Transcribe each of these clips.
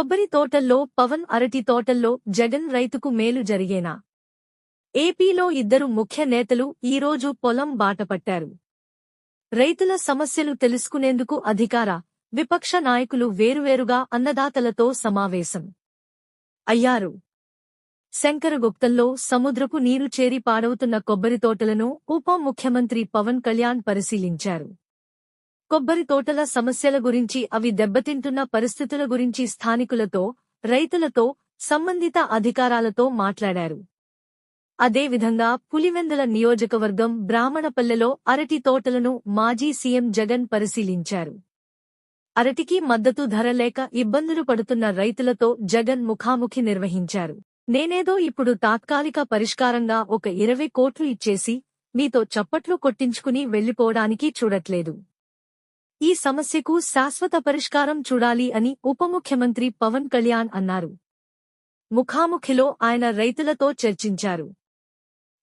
కొబ్బరి తోటల్లో పవన్ అరటి తోటల్లో జగన్ రైతుకు మేలు జరిగేనా? ఏపీలో ఇద్దరు ముఖ్య నేతలు ఈరోజు పొలం బాటపట్టారు. రైతుల సమస్యలు తెలుసుకునేందుకు అధికార విపక్ష నాయకులు వేరువేరుగా అన్నదాతలతో సమావేశం. అయ్యారు. శంకరగుప్తంలో సముద్రపు నీరు చేరి పాడవుతున్న కొబ్బరి తోటలను ఉప ముఖ్యమంత్రి పవన్ కళ్యాణ్ పరిశీలించారు. కొబ్బరి తోటల సమస్యల గురించి అవి దెబ్బతింటున్న పరిస్థితుల గురించి స్థానికులతో రైతులతో సంబంధిత అధికారాలతో మాట్లాడారు. అదేవిధంగా పులివెందుల నియోజకవర్గం బ్రాహ్మణపల్లెలో అరటి తోటలను మాజీ సీఎం జగన్ పరిశీలించారు. అరటికి మద్దతు ధర లేక ఇబ్బందులు పడుతున్న రైతులతో జగన్ ముఖాముఖి నిర్వహించారు. నేనేదో ఇప్పుడు తాత్కాలిక పరిష్కారంగా ఒక ఇరవై కోట్లు ఇచ్చేసి మీతో చప్పట్లు కొట్టించుకుని వెళ్ళిపోవడానికి చూడట్లేదు. ఈ సమస్యకు శాశ్వత పరిష్కారం చూడాలి అని ఉప ముఖ్యమంత్రి పవన్ కళ్యాణ్ అన్నారు. ముఖాముఖిలో ఆయన రైతులతో చర్చించారు.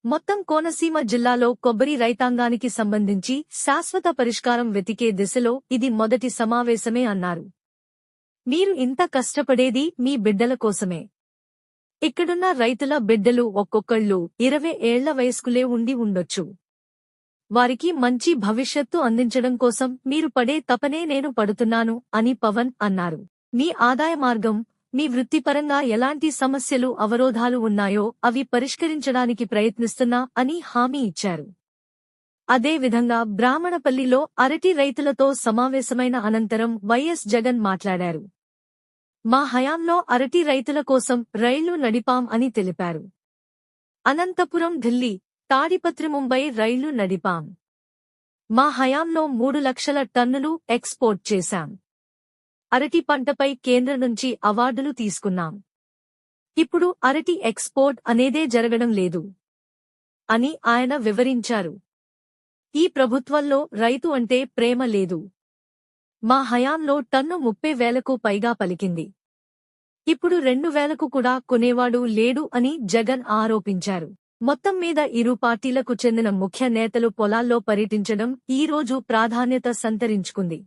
మొత్తం కోనసీమ జిల్లాలో కొబ్బరి రైతాంగానికి సంబంధించి శాశ్వత పరిష్కారం వెతికే దిశలో ఇది మొదటి సమావేశమే అన్నారు. మీరు ఇంత కష్టపడేది మీ బిడ్డల కోసమే. ఇక్కడున్న రైతుల బిడ్డలు ఒక్కొక్కళ్ళు ఇరవై ఏళ్ళ వయస్కులే ఉండి ఉండొచ్చు. వారికి మంచి భవిష్యత్తు అందించడం కోసం మీరు పడే తపనే నేను పడుతున్నాను అని పవన్ అన్నారు. మీ ఆదాయ మార్గం మీ వృత్తిపరంగా ఎలాంటి సమస్యలు అవరోధాలు ఉన్నాయో అవి పరిష్కరించడానికి ప్రయత్నిస్తున్నా అని హామీ ఇచ్చారు. అదేవిధంగా బ్రాహ్మణపల్లిలో అరటి రైతులతో సమావేశమైన అనంతరం వైఎస్ జగన్ మాట్లాడారు. మా హయాంలో అరటి రైతుల కోసం రైళ్ళు నడిపాం అని తెలిపారు. అనంతపురం ఢిల్లీ తాడిపత్రి ముంబై రైళ్ళు నడిపాం. మా హయాంలో మూడు లక్షల టన్నులు ఎక్స్పోర్ట్ చేశాం. అరటి పంటపై కేంద్ర నుంచి అవార్డులు తీసుకున్నాం. ఇప్పుడు అరటి ఎక్స్పోర్ట్ అనేదే జరగడం లేదు. అని ఆయన వివరించారు. ఈ ప్రభుత్వంలో రైతు అంటే ప్రేమ లేదు. మా హయాంలో టన్ను ముప్పై వేలకు పైగా పలికింది. ఇప్పుడు రెండు వేలకు కూడా కొనేవాడు లేడు అని జగన్ ఆరోపించారు. మొత్తం మీద ఇరు పార్టీలకు చెందిన ముఖ్య నేతలు పొలాల్లో పర్యటించడం ఈ రోజు ప్రాధాన్యత సంతరించుకుంది.